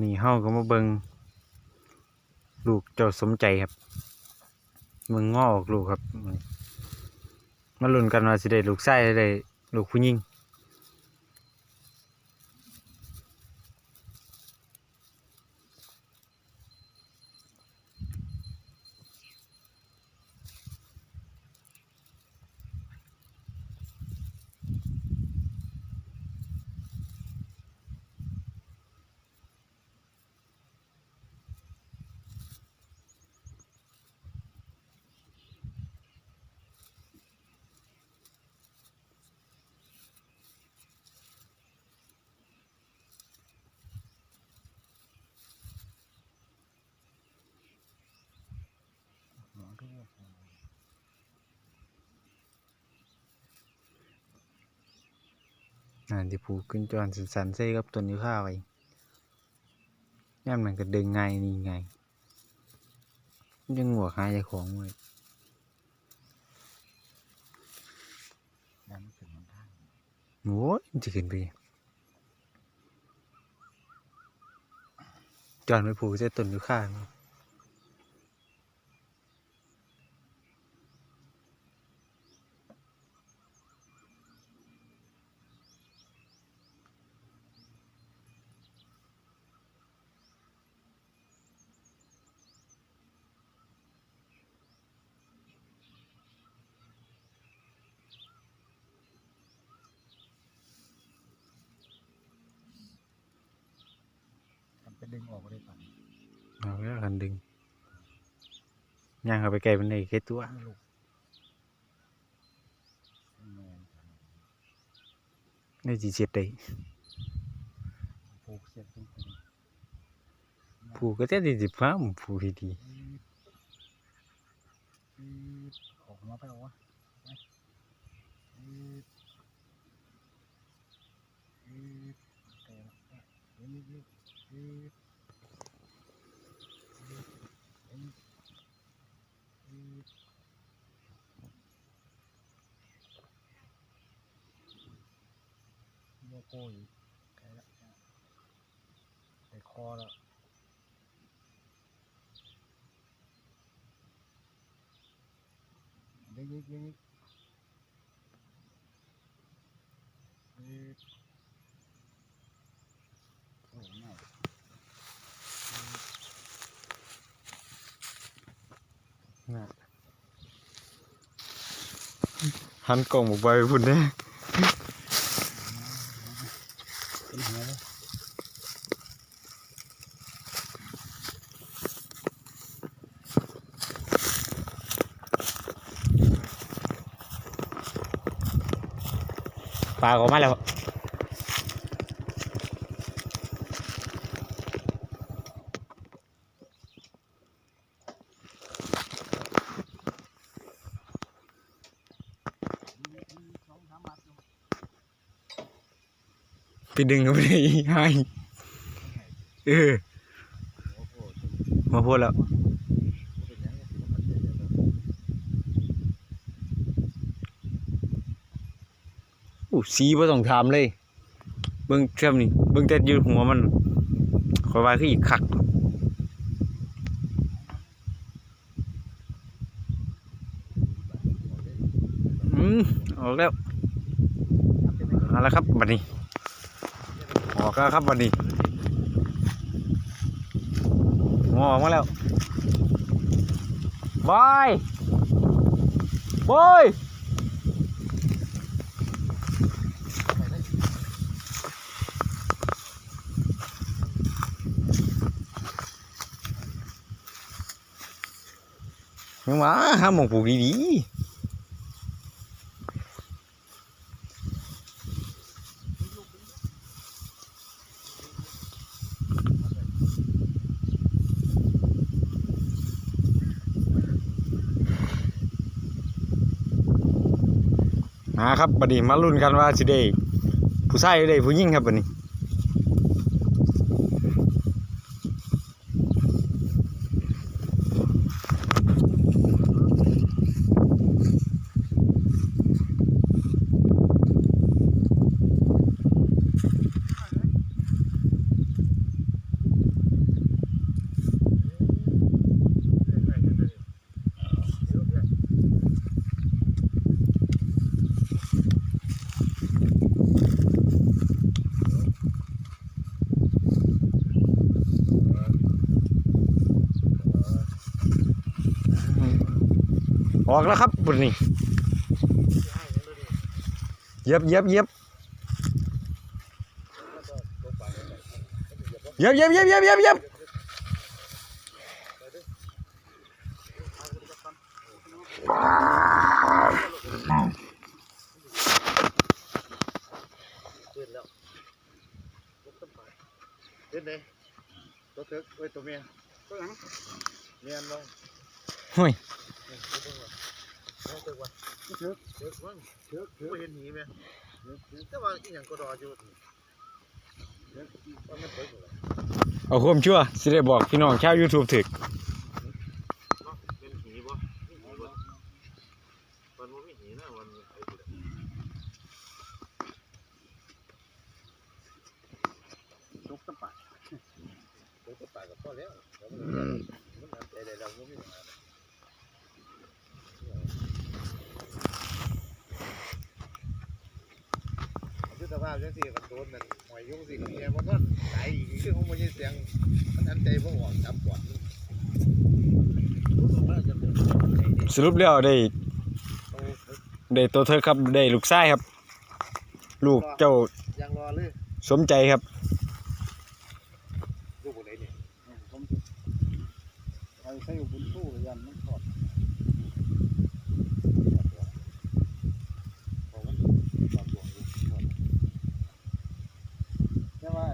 ันนี้เฮาก็มาเบิงลูกเจ้าสมใจครับมึงงอออกลูกครับ มาลุ้นกันว่าสิได้ลูกไส้ได้ลูกผู้หญิง อ่าที่ผูกขึ้นจอนสันๆใส่กับต้นยูคาวไว้ย่ามมันก็ดึงไงนี่ไงยังหัวคายใจของไว้ดันขึ้นมันทางโอ้ยจะขึ้นไปจอนไปผูกใส่ต้นยูคาเนาะทำเป็นดึง ออกก็ได้ก่อนเอาแล้วกันดึงย่างเข้าไปไกลมันได้แค่ตัวลูกแมนได้จีเสียดได้ผูกเสร็จปุ๊บผูกก็จะดีสิบฟ้าผมผูกดีปี๊ดปี๊ดออกมาไปเอาวะไปปี๊ดปี๊ดแต่ละปี๊ดปี๊ดปี๊ดปี๊ดปี๊ดปี๊ด โอีกใกล้ละใส่คอแล้วยิงยิงยิงยิงโอ้ยง่ายๆน่ะหันกล่องบอกไปพุ่นเด้เป็นหัวเลย ปลาออกมาแล้วไปดึงก็ไม่ได้ให้เออมาพูดแล้ว เป็นยังไงมันเยอะเลย อู้ สีบ่ต้องถามเลย เบิ่งเทียมนี่เบิ่งแต่อยู่หัวมันขอยว่าคืออีกคักอืมออกแล้วเอาละครับบัดนี้ออกแล้วครับบัดนี้งอออกมาแล้วบอยบอย ยังมาห้าหมองปลูกดีๆมาครับบัดนี้มาลุ้นกันว่าสิได้ผู้ชายได้ผู้หญิงครับบัดนี้ ออกแล้วครับบุญนี่เหย็บเหย็บเหย็บเหย็บเหย็บเหย็บเหย็บเหย็บเหย็บขึ้นแล้วลุกขึ้นไปเล่นเลยตัวเถิกเอ้ยตัวเมียตัวหลังเมียนลงหุ้ย นี่ตัวเถิกว่ะตั วเถิกว่ะเถิกเถิกว่างเถิกเถิกไม่เห็นหีไหมเถิกเถิกแต่ว่าอีหยังก็รออยู่เถิกว่ามันเถิกอยู่แล้วเอาความชั่วสิได้บอกพี่น้องชาว YouTube ถึกเป็นหีบ่หีบ่มันบ่มีหีนะมันไอ้ที่ละลุกขึ้นไปลุกขึ้นไปก็พอแล้วแล้วมันมันอันใจได้แล้วบ่มีปัญหาคือสภาพ จังซี่มันโดนนั่นหอยยุ่งสิกับเมียมันก็ไหลอีกคือของมันยังเสียงมันอันใจบ่ออกจับก่อนสรุปแล้วได้ ได้ตัวเธอครับได้ลูกชายครับ ลูกเจ้ายังรอเลยสมใจครับ ลูกคนไหนเนี่ยผมไอ้ใส่บุญสู้ยันมันทอดแต่ว่า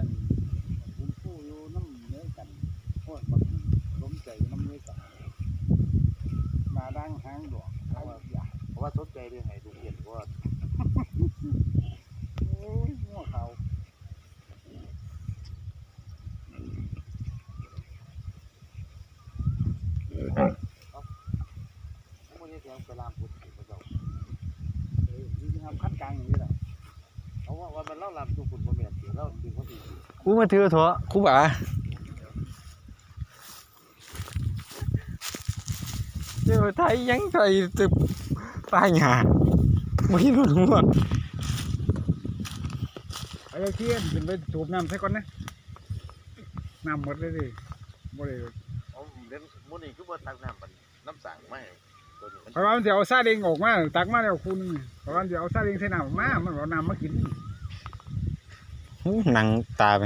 บุญสู้อยู่น้ำเนื้อกันโคตรแบบล้มใจน้ำเนื้อกันมาดังหางดอกเพราะว่าเพราะว่าสนใจเรื่องไหนดูเห็นว่าโอ้ยหัวเขา มันจะเสียงไปลามพุทธพระเจ้าเออนี่ทำขั้นกลางอย่างนี้แหละเพราะว่าวันมันเล่าลามทุกคนบ่แม่นเสียเล่าดึงคนอื่น กูมาถือเถอะครูบาเดี๋ยวไทยยังไทยตึบป้ายหาไม่รู้หัวไอ้เทียนเป็นไปสูบน้ำใส่ก่อนนะน้ำหมดเลยดิบ่ได้เอาเล่นมื้อนี้คือบ่ตักน้ำมันน้ำสั่งมาให้ตัวนี้มันเพราะว่ามันจะเอาซาเล้งออกมาตักมาแล้วคูนึงเพราะว่ามันจะเอาซาเล้งใส่น้ำออกมามันเอาน้ำมากิน หนังตาไป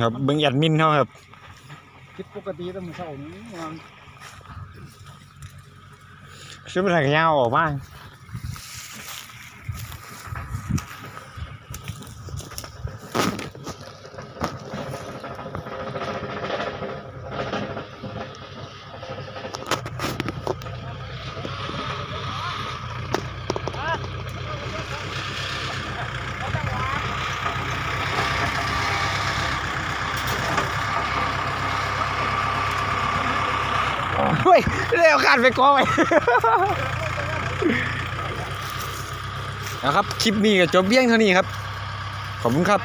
ครับเบิ่งแอดมินเขาครับคิดปกติแต้องเศร้านี้วางชื่อเป็นอะไรกันยาวออกมาเฮ้ยได้เอาขาดไปกองไปนะครับ คลิปนี้ก็จบเบี้ยงเท่านี้ครับ ขอบคุณครับ